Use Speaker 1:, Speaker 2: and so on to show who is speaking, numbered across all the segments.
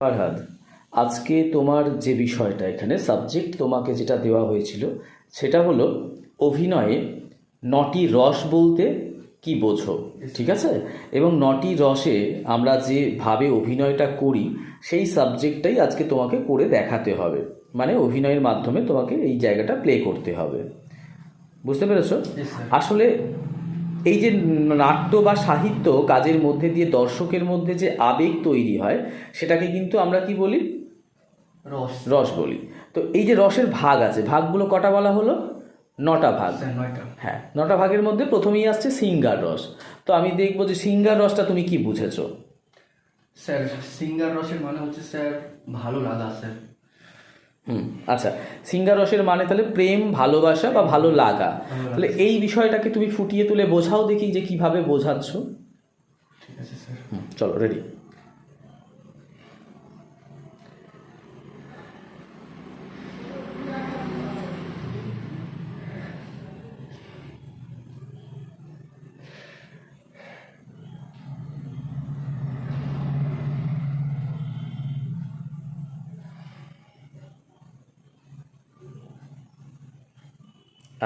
Speaker 1: ফারহাদ আজকে তোমার যে বিষয়টা এখানে সাবজেক্ট তোমাকে যেটা দেওয়া হয়েছিল সেটা হলো অভিনয়ে নটি রস বলতে কি বোঝো ঠিক আছে? এবং নটি রসে আমরা যেভাবে অভিনয়টা করি সেই সাবজেক্টটাই আজকে তোমাকে করে দেখাতে হবে। মানে অভিনয়ের মাধ্যমে তোমাকে এই জায়গাটা প্লে করতে হবে। বুঝতে পেরেছ? আসলে এই যে নাট্য বা সাহিত্য কাজের মধ্যে দিয়ে দর্শকের মধ্যে যে আবেগ তৈরি হয় সেটাকে কিন্তু আমরা কি বলি?
Speaker 2: রস।
Speaker 1: রস বলি। তো এই যে রসের ভাগ আছে ভাগগুলো কটা বলা হলো? নটা ভাগ।
Speaker 2: নয়টা।
Speaker 1: হ্যাঁ নটা ভাগের মধ্যে প্রথমেই আসছে সিঙ্গার রস। তো আমি দেখব যে সিঙ্গার রসটা তুমি কি বুঝেছ?
Speaker 2: স্যার সিঙ্গার রসের মানে হচ্ছে স্যার ভালো লাগা স্যার।
Speaker 1: হুম আচ্ছা সিঙ্গারসের মানে তাহলে প্রেম ভালোবাসা বা ভালো লাগা। তাহলে এই বিষয়টাকে তুমি ফুটিয়ে তুলে বোঝাও দেখি যে কীভাবে বোঝাচ্ছ।
Speaker 2: ঠিক আছে স্যার।
Speaker 1: হুম, চলো রেডি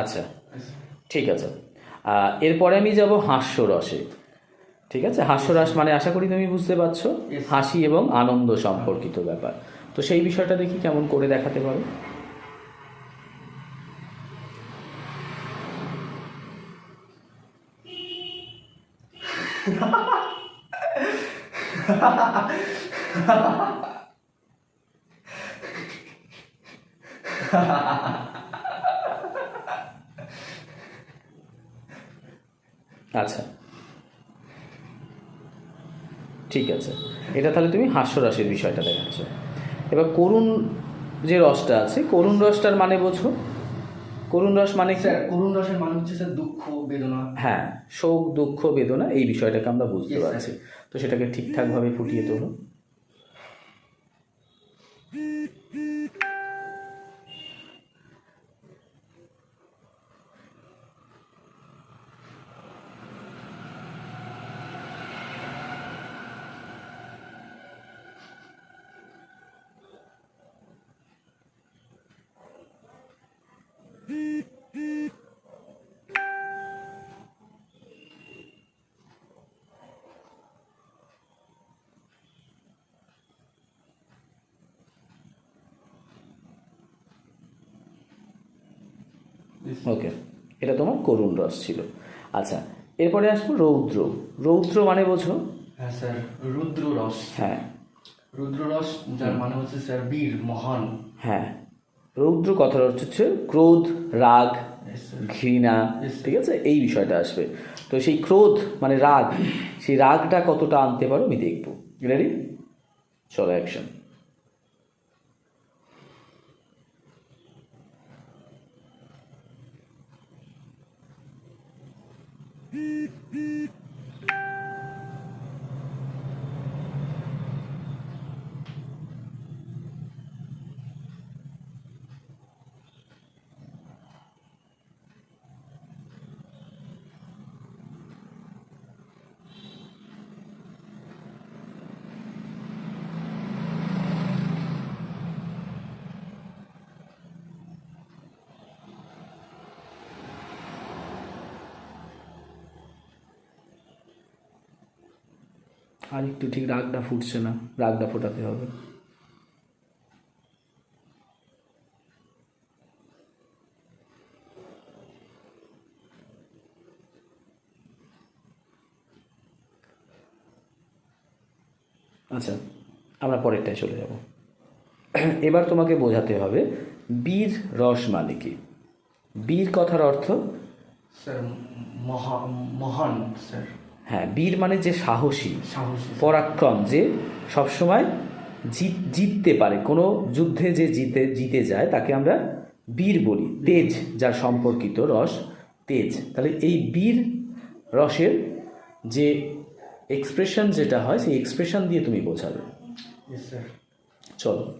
Speaker 1: আচ্ছা ঠিক আছে। এরপরে আমি যাব হাস্যরসে। ঠিক আছে? হাস্যরস মানে আশা করি তুমি বুঝতে পারছ হাসি এবং আনন্দ সম্পর্কিত ব্যাপার। তো সেই বিষয়টা দেখি কেমন করে দেখাতে পারো। আচ্ছা। ঠিক আছে। এটা তাহলে তুমি হাস্যরসের বিষয়টা দেখাচ্ছ। এবার করুণ যে রসটা আছে করুণ রসটার মানে বোঝো। করুণ রস মানে
Speaker 2: স্যার করুণ রসের মানে হচ্ছে স্যার দুঃখ বেদনা।
Speaker 1: হ্যাঁ শোক দুঃখ বেদনা এই বিষয়টাকে আমরা বুঝতে পারছি। তো সেটাকে ঠিকঠাকভাবে ফুটিয়ে তোলো। ওকে এটা তোমার করুণ রস ছিল। আচ্ছা এরপরে আসব রৌদ্র। রৌদ্র মানে বোঝো?
Speaker 2: হ্যাঁ স্যার রুদ্র রস।
Speaker 1: হ্যাঁ।
Speaker 2: রুদ্র রস যার মানে হচ্ছে স্যার বীর মহান।
Speaker 1: হ্যাঁ। রৌদ্র কথার অর্থ হচ্ছে ক্রোধ রাগ ঘৃণা। ঠিক আছে? এই বিষয়টা আসবে। তো সেই ক্রোধ মানে রাগ সেই রাগটা কতটা আনতে পারো আমি দেখব। রেডি চলো অ্যাকশন Beep. আর একটু ঠিক রাগটা ফুটছে না, রাগটা ফোটাতে হবে। আচ্ছা আমরা পরেরটায় চলে যাব। এবার তোমাকে বোঝাতে হবে, বীর রস মানে কি? বীর কথার অর্থ?
Speaker 2: স্যার, মহা, মহান, স্যার।
Speaker 1: হ্যাঁ বীর মানে যে সাহসী
Speaker 2: সাহসী।
Speaker 1: পরাক্রম যে সবসময় জিত জিততে পারে। কোনো যুদ্ধে যে জিতে জিতে যায় তাকে আমরা বীর বলি। তেজ যার সম্পর্কিত রস তেজ। তাহলে এই বীর রসের যে এক্সপ্রেশন যেটা হয় সেই এক্সপ্রেশন দিয়ে তুমি বোঝাবে। চলো।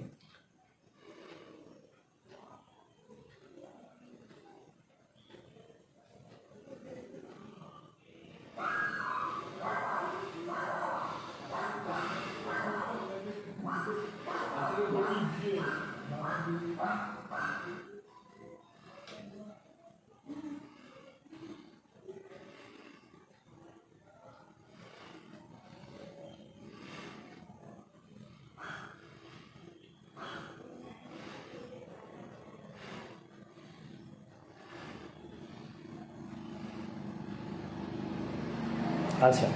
Speaker 1: আচ্ছা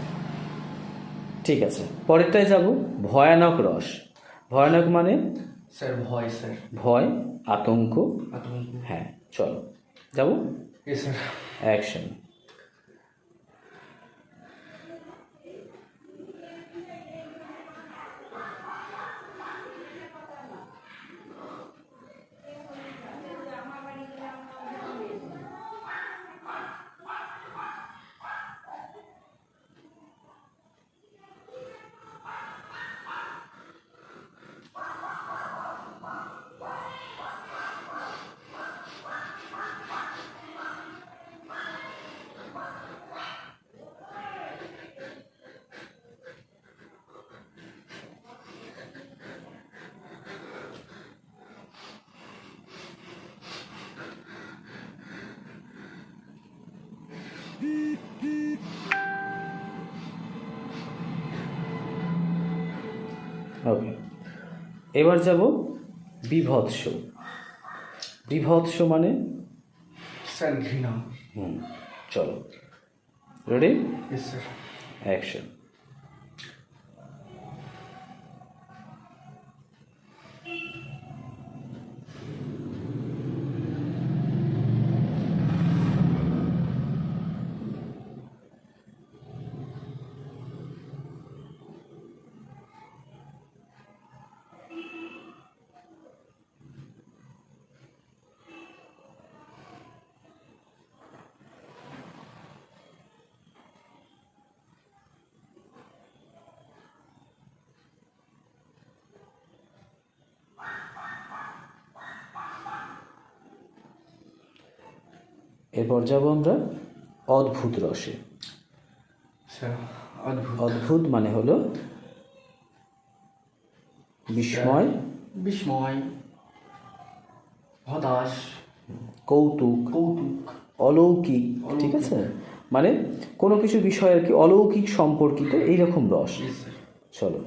Speaker 1: ঠিক আছে। পরেরটায় যাব। ভয়ানক রস। ভয়ানক মানে?
Speaker 2: স্যার ভয় স্যার।
Speaker 1: ভয় আতঙ্ক?
Speaker 2: আতঙ্ক।
Speaker 1: হ্যাঁ চলো। যাব? অ্যাকশন ওকে এবার যাব বিভৎস। বিভৎস মানে?
Speaker 2: ঘৃণা
Speaker 1: হুম চলো। রেডি অ্যাকশন এরপর যাব আমরা অদ্ভুত রসে।
Speaker 2: অদ্ভুত।
Speaker 1: অদ্ভুত মানে হলো বিস্ময়।
Speaker 2: বিস্ময় হতাশ
Speaker 1: কৌতুক
Speaker 2: কৌতুক।
Speaker 1: অলৌকিক ঠিক আছে? মানে কোনো কিছু বিষয় আর কি অলৌকিক সম্পর্কিত এইরকম রস। চলো।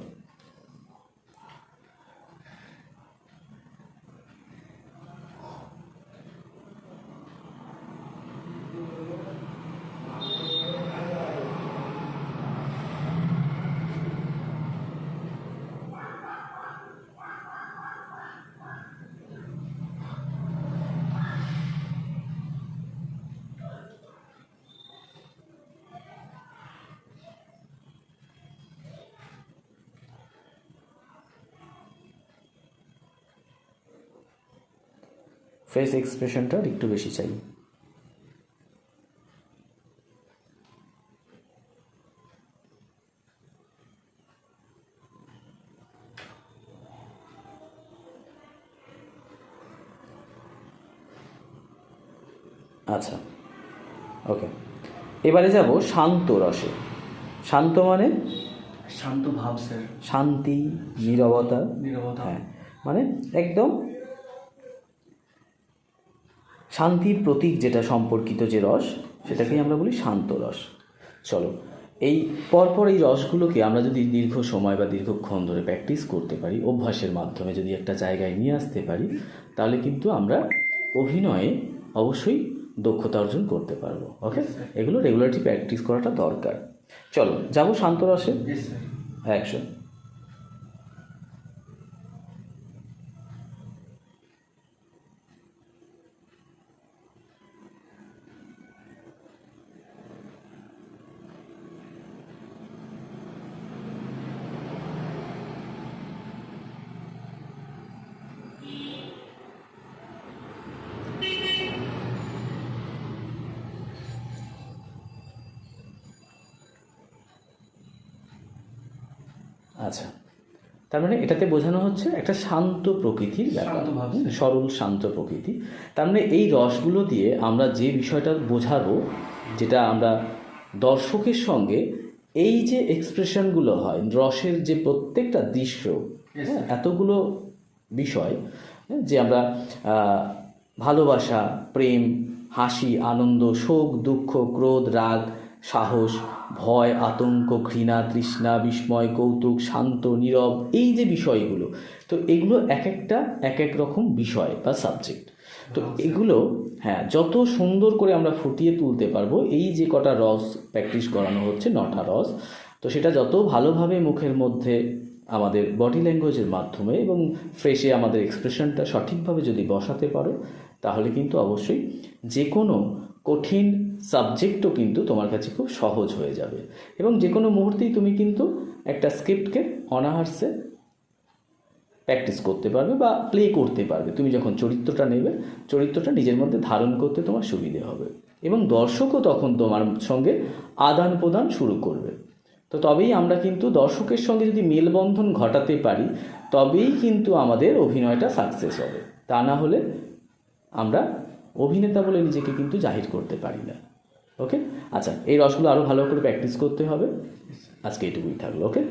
Speaker 1: ফেস এক্সপ্রেশনটা একটু বেশি চাই। আচ্ছা ওকে এবারে যাব শান্ত রসে। শান্ত মানে?
Speaker 2: শান্ত ভাব স্যার।
Speaker 1: শান্তি নীরবতা।
Speaker 2: নীরবতা।
Speaker 1: হ্যাঁ মানে একদম শান্তির প্রতীক যেটা সম্পর্কিত যে রস সেটাকেই আমরা বলি শান্ত রস। চলো এই পরপর এই রসগুলোকে আমরা যদি দীর্ঘ সময় বা দীর্ঘক্ষণ ধরে প্র্যাকটিস করতে পারি অভ্যাসের মাধ্যমে যদি একটা জায়গায় নিয়ে আসতে পারি তাহলে কিন্তু আমরা অভিনয়ে অবশ্যই দক্ষতা অর্জন করতে পারব। ওকে এগুলো রেগুলারলি প্র্যাকটিস করাটা দরকার। চলো যাব শান্ত রসে।
Speaker 2: এ স্যার
Speaker 1: অ্যাকশন আচ্ছা তার মানে এটাতে বোঝানো হচ্ছে একটা শান্ত প্রকৃতির ব্যাপার। সরল শান্ত প্রকৃতি। তার মানে এই রসগুলো দিয়ে আমরা যে বিষয়টা বোঝাবো যেটা আমরা দর্শকের সঙ্গে এই যে এক্সপ্রেশনগুলো হয় রসের যে প্রত্যেকটা দৃশ্য হ্যাঁ, এতগুলো বিষয় হ্যাঁ, যে আমরা ভালোবাসা প্রেম হাসি আনন্দ শোক দুঃখ ক্রোধ রাগ সাহস, ভয়, আতঙ্ক, ঘৃণা, তৃষ্ণা, বিস্ময়, কৌতুক, শান্ত, নীরব, এই যে বিষয়গুলো, তো এগুলো এক একটা, এক এক রকম বিষয় বা সাবজেক্ট তো এগুলো হ্যাঁ যত সুন্দর করে আমরা ফুটিয়ে তুলতে পারব, এই যে কটা রস প্র্যাকটিস করানো হচ্ছে, নটা রস, তো সেটা যত ভালোভাবে মুখের মধ্যে আমাদের বডি ল্যাঙ্গুয়েজের মাধ্যমে এবং ফ্রেশে আমাদের এক্সপ্রেশনটা সঠিকভাবে যদি বসাতে পারো, তাহলে কিন্তু অবশ্যই যে কোনো কঠিন সাবজেক্টও কিন্তু তোমার কাছে খুব সহজ হয়ে যাবে। এবং যে কোনো মুহূর্তেই তুমি কিন্তু একটা স্ক্রিপ্টকে অনাহার্সে প্র্যাকটিস করতে পারবে বা প্লে করতে পারবে। তুমি যখন চরিত্রটা নেবে, চরিত্রটা নিজের মধ্যে ধারণ করতে তোমার সুবিধে হবে। এবং দর্শকও তখন তোমার সঙ্গে আদান প্রদান শুরু করবে। তো তবেই আমরা কিন্তু দর্শকের সঙ্গে যদি মেলবন্ধন ঘটাতে পারি, তবেই কিন্তু আমাদের অভিনয়টা সাকসেস হবে। তা না হলে আমরা অভিনেতা বলে নিজেকে কিন্তু জাহির করতে পারি না। ওকে? আচ্ছা এই রসগুলো আরও ভালো করে প্র্যাকটিস করতে হবে। আজকে এটুকুই থাকল, ওকে?